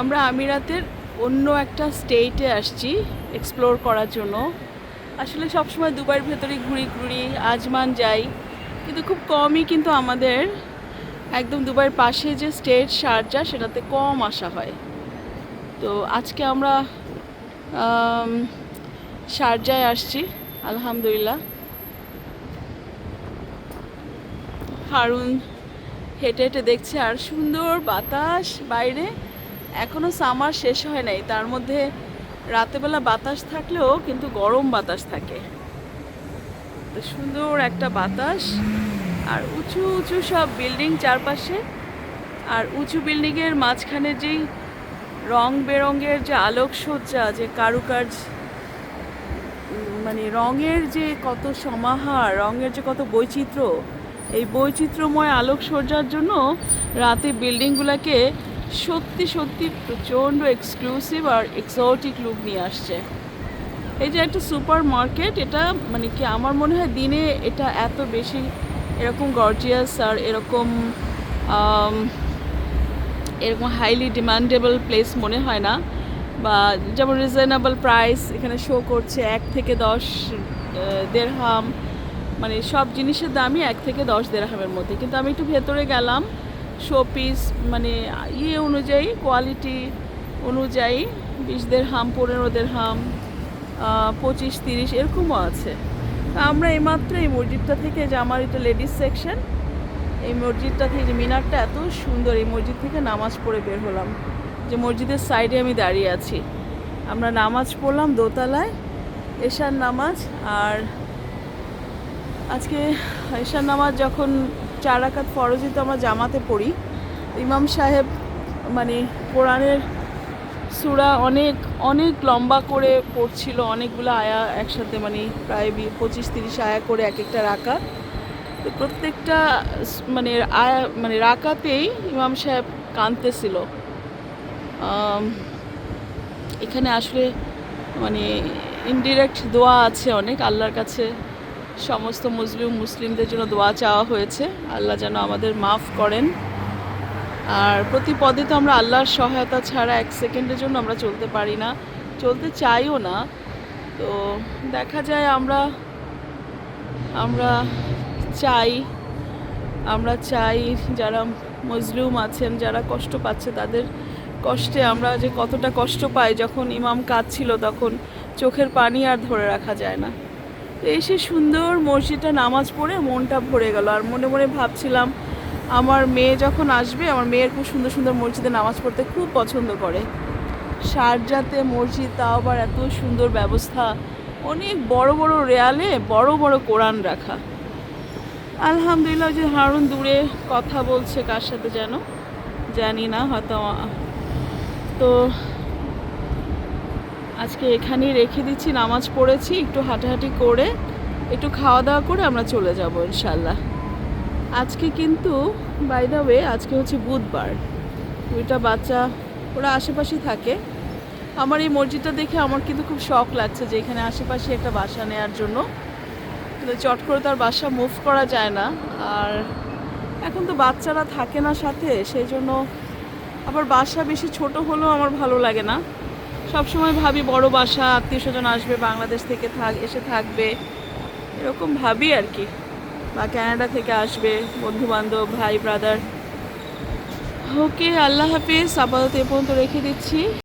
আমরা আমিরাতের অন্য একটা স্টেটে আসছি এক্সপ্লোর করার জন্য। আসলে সবসময় দুবাইয়ের ভেতরে ঘুরি ঘুরি আজমান যাই। কিন্তু খুব কমই কিন্তু আমাদের একদম দুবাইয়ের পাশে যে স্টেট শারজা সেটাতে কম আসা হয়। তো আজকে আমরা আম, শারজায় আসছি আলহামদুলিল্লাহ। হারুন হেঁটে হেঁটে দেখছে আর সুন্দর বাতাস বাইরে। এখনও সামার শেষ হয় নাই। তার মধ্যে রাতেবেলা বাতাস থাকলেও কিন্তু গরম বাতাস থাকে। তো সুন্দর একটা বাতাস আর উঁচু উঁচু সব বিল্ডিং চারপাশে। আর উঁচু বিল্ডিংয়ের মাঝখানে যেই রং বেরঙের যে আলোকসজ্জা, যে কারুকার্য মানে রঙের যে কত সমাহার, রঙের যে কত বৈচিত্র্য, এই বৈচিত্র্যময় আলোকসজ্জার জন্য রাতে বিল্ডিংগুলোকে সত্যি সত্যি প্রচণ্ড এক্সক্লুসিভ আর এক্সোটিক লুক নিয়ে আসছে। এই যে একটা সুপার মার্কেট এটা মানে কি আমার মনে হয় দিনে এটা এত বেশি এরকম গর্জিয়াস আর এরকম এরকম হাইলি ডিমান্ডেবল প্লেস মনে হয় না। বা যেমন রিজনেবল প্রাইস এখানে শো করছে এক থেকে দশ দেড়হাম মানে সব জিনিসের দামই এক থেকে দশ দেড়হামের মধ্যে। কিন্তু আমি একটু ভেতরে গেলাম শো পিস মানে ইয়ে অনুযায়ী কোয়ালিটি অনুযায়ী বিশ দেড়হাম পনেরো দেড়হাম আহ, পঁচিশ তিরিশ এরকমও আছে। তা আমরা এইমাত্র এই মসজিদটা থেকে যে আমার এটা লেডিস সেকশন এই মসজিদটা থেকে যে মিনারটা এত সুন্দর এই মসজিদ থেকে নামাজ পড়ে বের হলাম। যে মসজিদের সাইডে আমি দাঁড়িয়ে আছি। আমরা নামাজ পড়লাম দোতলায় এশার নামাজ আর আজকে এশার নামাজ যখন চার রাকাত ফরজি তো আমরা জামাতে পড়ি। ইমাম সাহেব মানে কোরআনের সুরা অনেক অনেক লম্বা করে পড়ছিল, অনেকগুলো আয়া একসাথে মানে প্রায় পঁচিশ, তিরিশ আয়া করে এক একটা রাখা তো প্রত্যেকটা মানে আয়া মানে রাকাতেই ইমাম সাহেব কাঁদতেছিল। এখানে আসলে মানে ইনডিরেক্ট দোয়া আছে অনেক, আল্লাহর কাছে সমস্ত মুসলিম মুসলিমদের জন্য দোয়া চাওয়া হয়েছে। আল্লাহ যেন আমাদের মাফ করেন। আর প্রতি পদে তো আমরা আল্লাহর সহায়তা ছাড়া এক সেকেন্ডের জন্য আমরা চলতে পারি না। চলতে চাইও না। তো দেখা যায় আমরা আমরা চাই আমরা চাই যারা মজলুম আছেন, যারা কষ্ট পাচ্ছে তাদের কষ্টে আমরা যে কতটা কষ্ট পাই যখন ইমাম কাজ ছিল তখন চোখের পানি আর ধরে রাখা যায় না। তো এসে সুন্দর মসজিদটা নামাজ পড়ে মনটা ভরে গেল। আর মনে মনে ভাবছিলাম, আমার মেয়ে যখন আসবে, আমার মেয়ের খুব সুন্দর সুন্দর মসজিদে নামাজ পড়তে খুব পছন্দ করে। শারজাতে মসজিদ, তাও আবার এত সুন্দর ব্যবস্থা। অনেক বড় বড় রেয়ালে, বড় বড় কোরআন রাখা। আলহামদুলিল্লাহ যে হারুন দূরে কথা বলছে কার সাথে যেন? জানি না, হয়তো, তো আজকে এখানেই রেখে দিচ্ছি, নামাজ পড়েছি, একটু হাঁটাহাঁটি করে, একটু খাওয়া দাওয়া করে আমরা চলে যাব ইনশাল্লাহ আজকে কিন্তু বাই দ্য ওয়ে আজকে হচ্ছে বুধবার। দুইটা বাচ্চা, ওরা আশেপাশেই থাকে। আমার এই মসজিদটা দেখে আমার কিন্তু খুব শখ লাগছে যে এখানে আশেপাশে একটা বাসা নেওয়ার জন্য। কিন্তু চট করে তার বাসা মুভ করা যায় না। আর এখন তো বাচ্চারা থাকে না সাথে, সেই জন্য আবার বাসা বেশি ছোট হলেও আমার ভালো লাগে না। সব সময় ভাবি বড় বাসা, আত্মীয় স্বজন আসবে, বাংলাদেশ থেকে থাক, এসে থাকবে। এরকম ভাবি আর কি। বা ক্যানাডা থেকে আসবে বন্ধু বান্ধব ভাই ব্রাদার ওকে আল্লাহ হাফিজ, আপাতত এ পর্যন্ত রেখে দিচ্ছি।